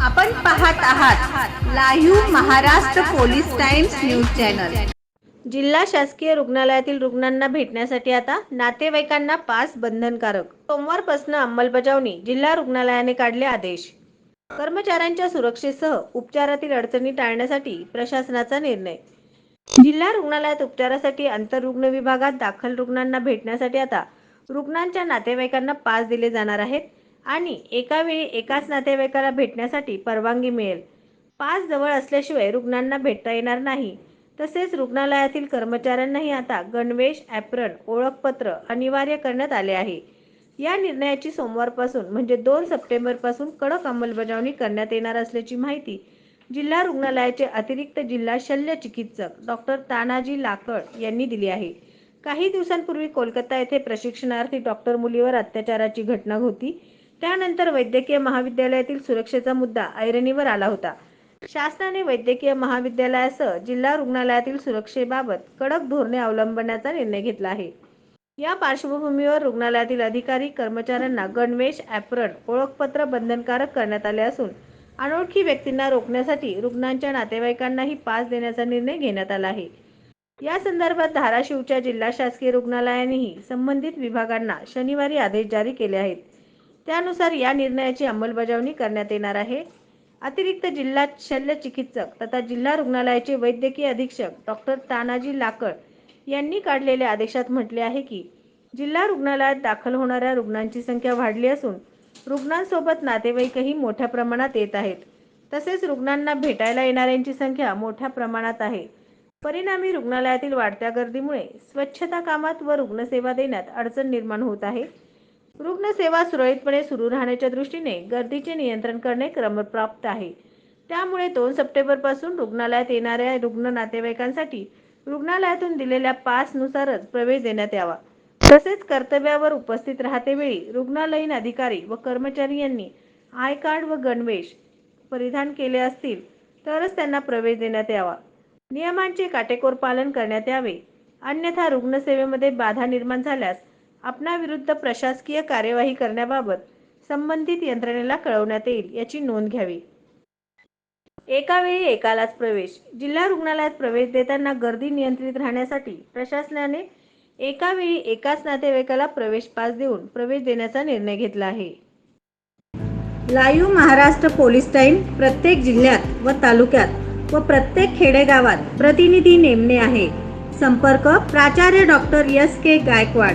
आपण पाहत आहात live Maharashtra police times news channel. जिल्हा शासकीय रुग्णालयातील रुग्णांना भेटण्यासाठी आता नातेवाईकांना पास बंधनकारक. सोमवारपासून अंमलबजावणी जिल्हा रुग्णालयाने काढले आदेश. कर्मचाऱ्यांच्या सुरक्षेसह उपचारातील अडचणी टाळण्यासाठी प्रशासनाचा निर्णय. जिल्हा रुग्णालयात उपचारासाठी आंतररुग्ण विभागात दाखल रुग्णांना भेटण्यासाठी आता रुग्णांच्या नातेवाईकांना पास दिले जाणार आहेत. आणि एकावेळी एकाच नातेवाईकाला भेटण्यासाठी परवानगी मिळेल. पास जवळ असल्याशिवाय रुग्णांना भेटता येणार नाही. तसेच रुग्णालयातील कर्मचाऱ्यांनाही आता गणवेश ॲप्रन ओळखपत्र अनिवार्य करण्यात आले आहे. या निर्णयाची सोमवारपासून म्हणजे दोन सप्टेंबरपासून कडक अंमलबजावणी करण्यात येणार असल्याची माहिती जिल्हा रुग्णालयाचे अतिरिक्त जिल्हा शल्य चिकित्सक डॉक्टर तानाजी लाकड यांनी दिली आहे. काही दिवसांपूर्वी कोलकाता येथे प्रशिक्षणार्थी डॉक्टर मुलीवर अत्याचाराची घटना होती. त्यानंतर वैद्यकीय महाविद्यालयातील सुरक्षेचा मुद्दा ऐरणीवर आला होता. शासनाने वैद्यकीय महाविद्यालयासह जिल्हा रुग्णालयातील सुरक्षेबाबत कडक धोरणे अवलंबण्याचा निर्णय घेतला आहे. या पार्श्वभूमीवर रुग्णालयातील अधिकारी कर्मचाऱ्यांना गणवेश ॲप्रन ओळखपत्र बंधनकारक करण्यात आले असून अनोळखी व्यक्तींना रोखण्यासाठी रुग्णांच्या नातेवाईकांनाही पास देण्याचा निर्णय घेण्यात आला आहे. या संदर्भात धाराशिवच्या जिल्हा शासकीय रुग्णालयानेही संबंधित विभागांना शनिवारी आदेश जारी केले आहेत. त्यानुसार या निर्णयाची अंमलबजावणी करण्यात येणार आहे. अतिरिक्त जिल्हा शल्य चिकित्सक तथा जिल्हा रुग्णालयाचे वैद्यकीय अधीक्षक डॉक्टर तानाजी लाकड यांनी काढलेल्या आदेशात म्हटले आहे की जिल्हा रुग्णालयात दाखल होणाऱ्या रुग्णांची संख्या वाढली असून रुग्णांसोबत नातेवाईकही मोठ्या प्रमाणात येत आहेत. तसेच रुग्णांना भेटायला येणाऱ्यांची संख्या मोठ्या प्रमाणात आहे. परिणामी रुग्णालयातील वाढत्या गर्दीमुळे स्वच्छता कामात व रुग्णसेवा देण्यात अडचण निर्माण होत आहे. रुग्णसेवा सुरळीतपणे सुरू राहण्याच्या दृष्टीने गर्दीचे नियंत्रण करणे क्रमप्राप्त आहे. त्यामुळे दोन सप्टेंबरपासून रुग्णालयात येणाऱ्या रुग्ण नातेवाईकांसाठी रुग्णालयातून दिलेल्या पासनुसारच प्रवेश देण्यात यावा. तसेच कर्तव्यावर उपस्थित राहतेवेळी रुग्णालयीन अधिकारी व कर्मचारी यांनी आय कार्ड व गणवेश परिधान केले असतील तरच त्यांना प्रवेश देण्यात यावा. नियमांचे काटेकोर पालन करण्यात यावे. अन्यथा रुग्णसेवेमध्ये बाधा निर्माण झाल्यास आपणाविरुद्ध प्रशासकीय कार्यवाही करण्याबाबत संबंधित यंत्रणेला कळवण्यात येईल याची नोंद घ्यावी. एका वेळी एकालाच प्रवेश. जिल्हा रुग्णालयात प्रवेश देताना गर्दी नियंत्रित राहण्यासाठी प्रशासनाने एका वेळी एकाच नातेवाईकाला प्रवेश पास देऊन प्रवेश देण्याचा निर्णय घेतला आहे. लाईव्ह महाराष्ट्र पोलीस टाईम प्रत्येक जिल्ह्यात व तालुक्यात व प्रत्येक खेडेगावात प्रतिनिधी नेमणे आहे. संपर्क प्राचार्य doctor S K Gaikwad.